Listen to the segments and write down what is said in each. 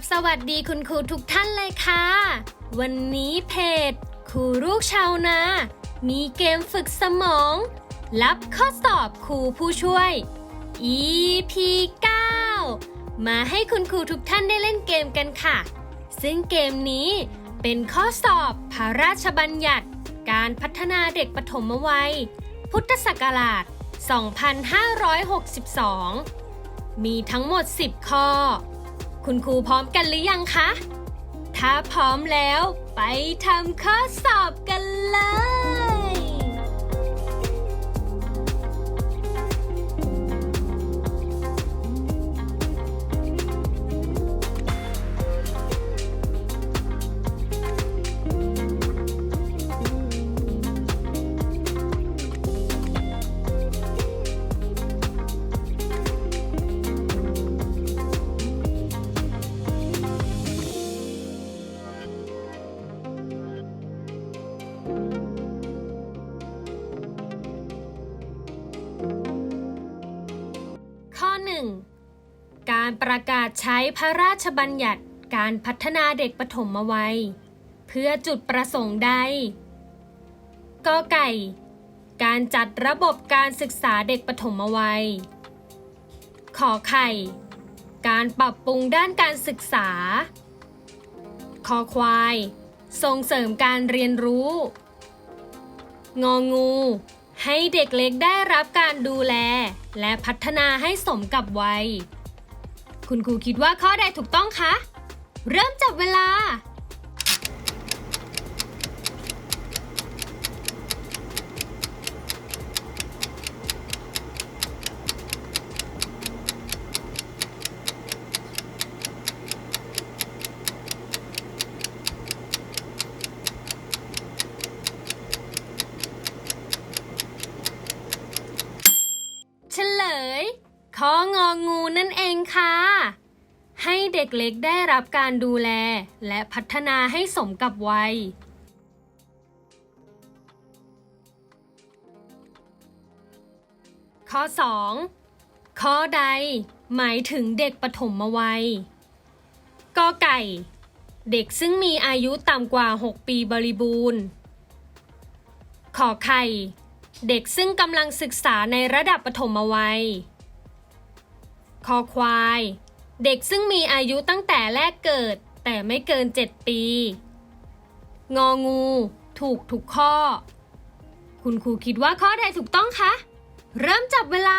ราบสวัสดีคุณครูทุกท่านเลยค่ะ วันนี้เพจครูลูกชาวนา มีเกมฝึกสมอง รับข้อสอบครูผู้ช่วย EP 9 มาให้คุณครูทุกท่านได้เล่นเกมกันค่ะ ซึ่งเกมนี้เป็นข้อสอบพระราชบัญญัติ การพัฒนาเด็กปฐมวัย พุทธศักราช 2562 มีทั้งหมด 10 ข้อ คุณครูพร้อมกันหรือยังคะ ถ้าพร้อมแล้วไปทำข้อสอบกันเลย พระราชบัญญัติการพัฒนาเด็กปฐมวัย เพื่อจุดประสงค์ใดกอไก่ การจัดระบบการศึกษาเด็กปฐมวัย ขอไข่ การปรับปรุงด้านการศึกษา คอควาย ส่งเสริมการเรียนรู้ งองู ให้เด็กเล็กได้รับการดูแล และพัฒนาให้สมกับวัย คุณครูคิดว่าข้อใดถูกต้องคะ เริ่มจับเวลา เฉลย ข้ององูนั่นเองค่ะ ให้เด็กเล็กได้รับการดูแล และพัฒนาให้สมกับวัยข้อ 2. ข้อใด หมายถึงเด็กปฐมวัยกอไก่ เด็กซึ่งมีอายุต่ำกว่า 6 ปีบริบูรณ์ ขอไข่ เด็กซึ่งกำลังศึกษาในระดับปฐมวัย คอควาย เด็กซึ่งมีอายุตั้งแต่แรกเกิด แต่ไม่เกิน 7 ปี งองู ถูกทุกข้อ คุณครูคิดว่าข้อใดถูกต้องคะ เริ่มจับเวลา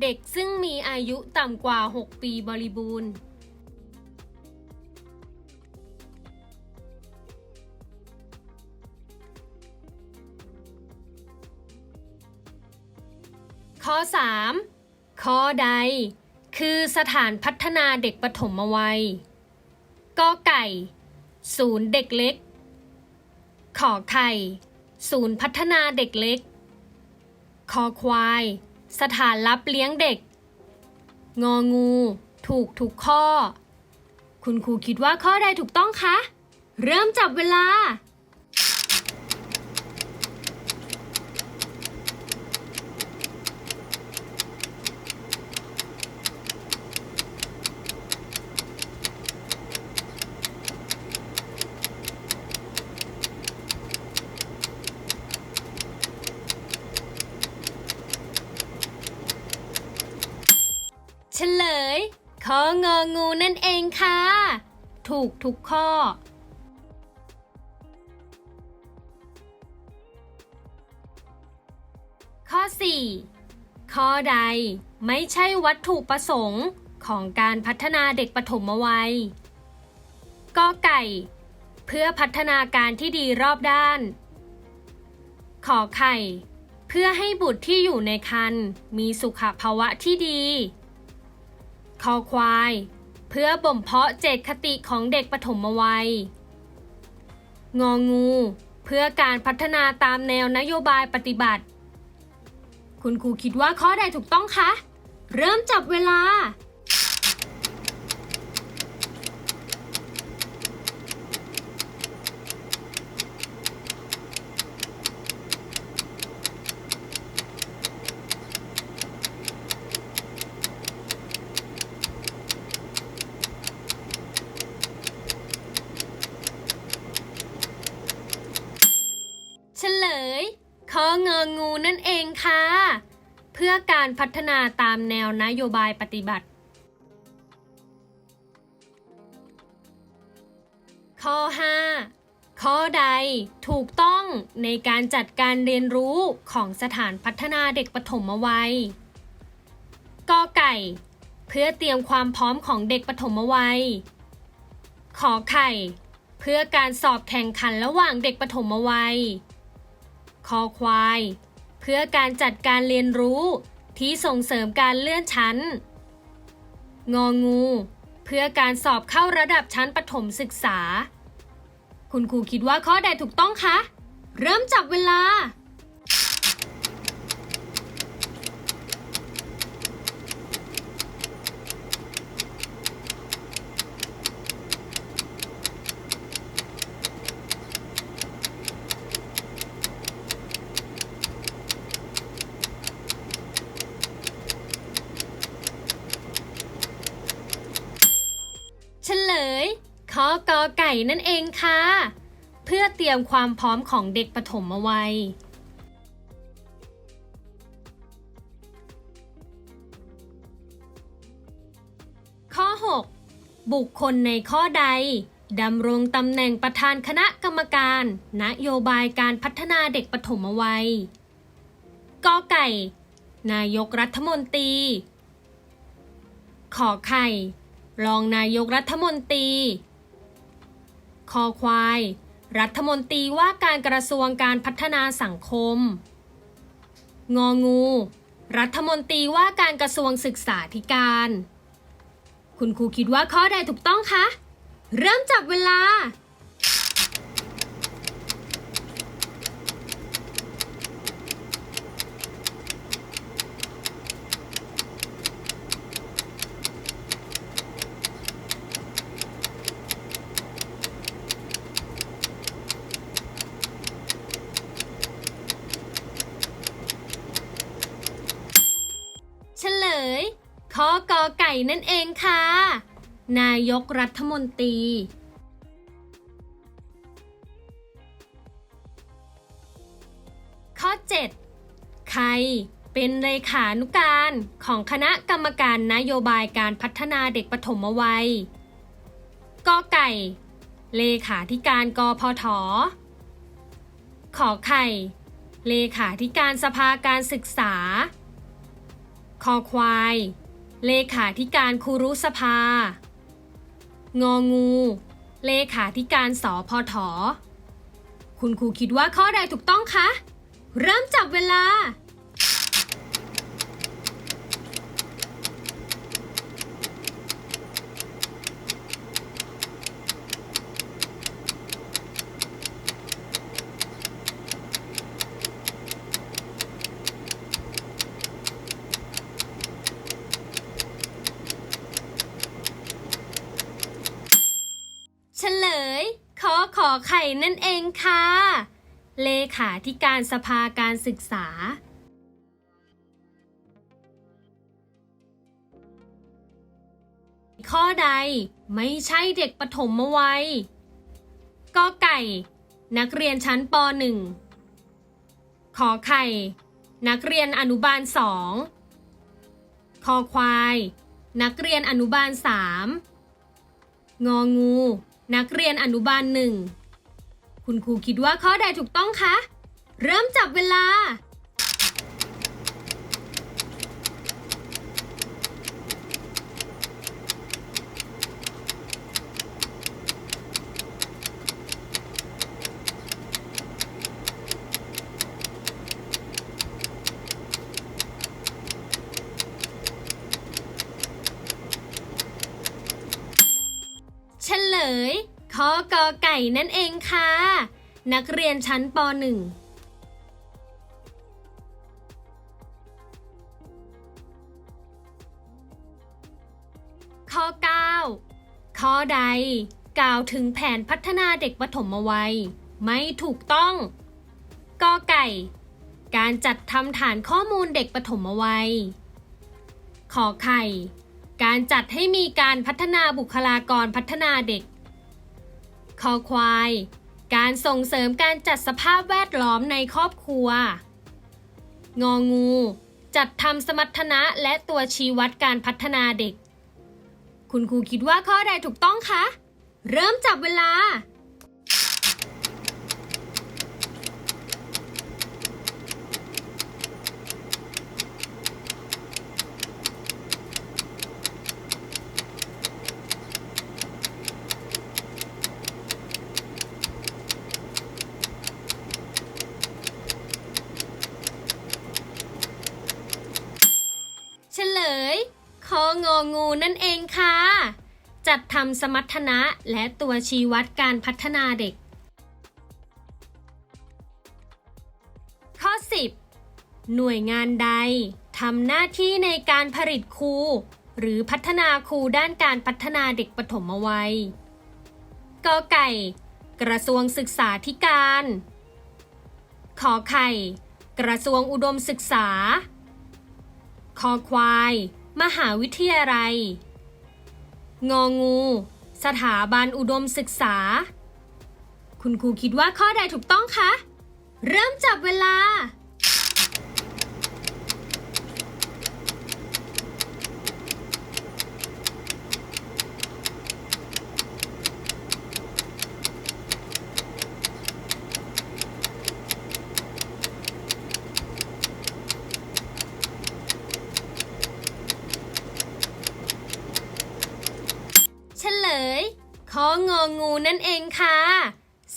เด็กซึ่งมีอายุต่ำกว่า 6 ปีบริบูรณ์ ข้อ 3. ข้อใด คือสถานพัฒนาเด็กปฐมวัยกอไก่ ศูนย์เด็กเล็ก ขอไข่ ศูนย์พัฒนาเด็กเล็ก คอควาย สถานรับเลี้ยงเด็ก งองู ถูกทุกข้อ คุณครูคิดว่าข้อใดถูกต้องคะ เริ่มจับเวลา เฉลย ข้ององูนั่นเองค่ะ ถูกทุกข้อ ข้อ 4 ข้อใดไม่ใช่วัตถุประสงค์ของการพัฒนาเด็กปฐมวัยกอไก่ เพื่อพัฒนาการที่ดีรอบด้าน ขอไข่ เพื่อให้บุตรที่อยู่ในครรภ์มีสุขภาวะที่ดี คอควาย เพื่อบ่มเพาะเจตคติของเด็กปฐมวัย งองู เพื่อการพัฒนาตามแนวนโยบายปฏิบัติ คุณครูคิดว่าข้อใดถูกต้องคะ เริ่มจับเวลา เฉลยข้ององูนั่น เองค่ะ เพื่อการพัฒนาตามแนวนโยบายปฏิบัติ ข้อ 5 ข้อใดถูกต้องในการจัดการเรียนรู้ของสถานพัฒนาเด็กปฐมวัยกอไก่ เพื่อเตรียมความพร้อมของเด็กปฐมวัย ขอไข่ เพื่อการสอบแข่งขันระหว่างเด็กปฐมวัย คอควาย เพื่อการจัดการเรียนรู้ที่ส่งเสริมการเลื่อนชั้น งองู เพื่อการสอบเข้าระดับชั้นประถมศึกษา คุณครูคิดว่าข้อใดถูกต้องคะ เริ่มจับเวลา เฉลยข้อกอไก่ นั่นเองค่ะ เพื่อเตรียมความพร้อมของเด็กปฐมวัยข้อ 6 บุคคลในข้อใดดำรงตำแหน่งประธานคณะกรรมการ นโยบายการพัฒนาเด็กปฐมวัยกอไก่ นายกรัฐมนตรี ขอไข่ รองนายกรัฐมนตรี คอควาย รัฐมนตรีว่าการกระทรวงการพัฒนาสังคม งองู รัฐมนตรีว่าการกระทรวงศึกษาธิการ คุณครูคิดว่าข้อใดถูกต้องคะ เริ่มจับเวลา เฉลย ข้ ญ่นั่นเองค่ะ นายกรัฐมนตรีข้อ 7 ใครเป็นเลขานุการของคณะกรรมการนโยบายการพัฒนาเด็กปฐมวัยกอไก่ เลขาธิการกพทขอไข่ เลขาธิการสภาการศึกษา คอควาย เลขาธิการครูรุสภา งองู เลขาธิการสอพอถอคุณครูคิดว่าข้อใดถูกต้องคะ เริ่มจับเวลา เฉลย ขอขอไข่นั่นเองค่ะ เลขาธิการสภาการศึกษา ข้อใดไม่ใช่เด็กปฐมวัยกอไก่ นักเรียนชั้นป .1 ขอไข่ นักเรียนอนุบาล2คอควาย นักเรียนอนุบาล3งองู นักเรียนอนุบาลหนึ่ง คุณครูคิดว่าข้อใดถูกต้องคะ เริ่มจับเวลา เฉลย ข้อกอไก่นั่นเองค่ะ นักเรียนชั้นป .1 ข้อ 9 ข้อใดกล่าวถึงแผนพัฒนาเด็กปฐมวัย ไม่ถูกต้อง กอไก่ การจัดทำฐานข้อมูลเด็กปฐมวัย ขอไข่ การจัดให้มีการพัฒนาบุคลากรพัฒนาเด็ก คอควาย การส่งเสริมการจัดสภาพแวดล้อมในครอบครัว งองู จัดทำสมรรถนะและตัวชี้วัดการพัฒนาเด็ก คุณครูคิดว่าข้อใดถูกต้องคะ เริ่มจับเวลา เฉลยขอ งูนั่นเองค่ะ จัดทำสมรรถนะและตัวชี้วัดการพัฒนาเด็ก ข้อ 10 หน่วยงานใดทำหน้าที่ในการผลิตครูหรือพัฒนาครูด้านการพัฒนาเด็กปฐมวัยกอไก่ กระทรวงศึกษาธิการ ขอไข่ กระทรวงอุดมศึกษา คอควาย มหาวิทยาลัย งองู สถาบันอุดมศึกษา คุณครูคิดว่าข้อใดถูกต้องคะ เริ่มจับเวลา เฉลยขอ งูนั่นเองค่ะ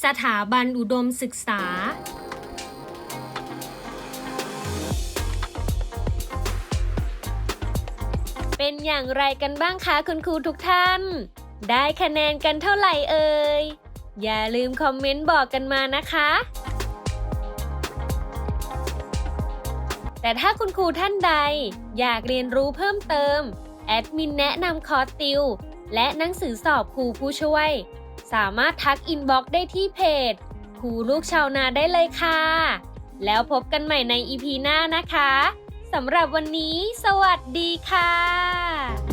สถาบันอุดมศึกษา เป็นอย่างไรกันบ้างคะคุณครูทุกท่าน ได้คะแนนกันเท่าไหร่เอ่ย อย่าลืมคอมเมนต์บอกกันมานะคะแต่ถ้าคุณครูท่านใด อยากเรียนรู้เพิ่มเติม แอดมินแนะนำคอร์สติว และหนังสือสอบครูผู้ช่วย สามารถทักอินบ็อกซ์ได้ที่เพจครูลูกชาวนาได้เลยค่ะ แล้วพบกันใหม่ในอีพีหน้านะคะสำหรับวันนี้ สวัสดีค่ะ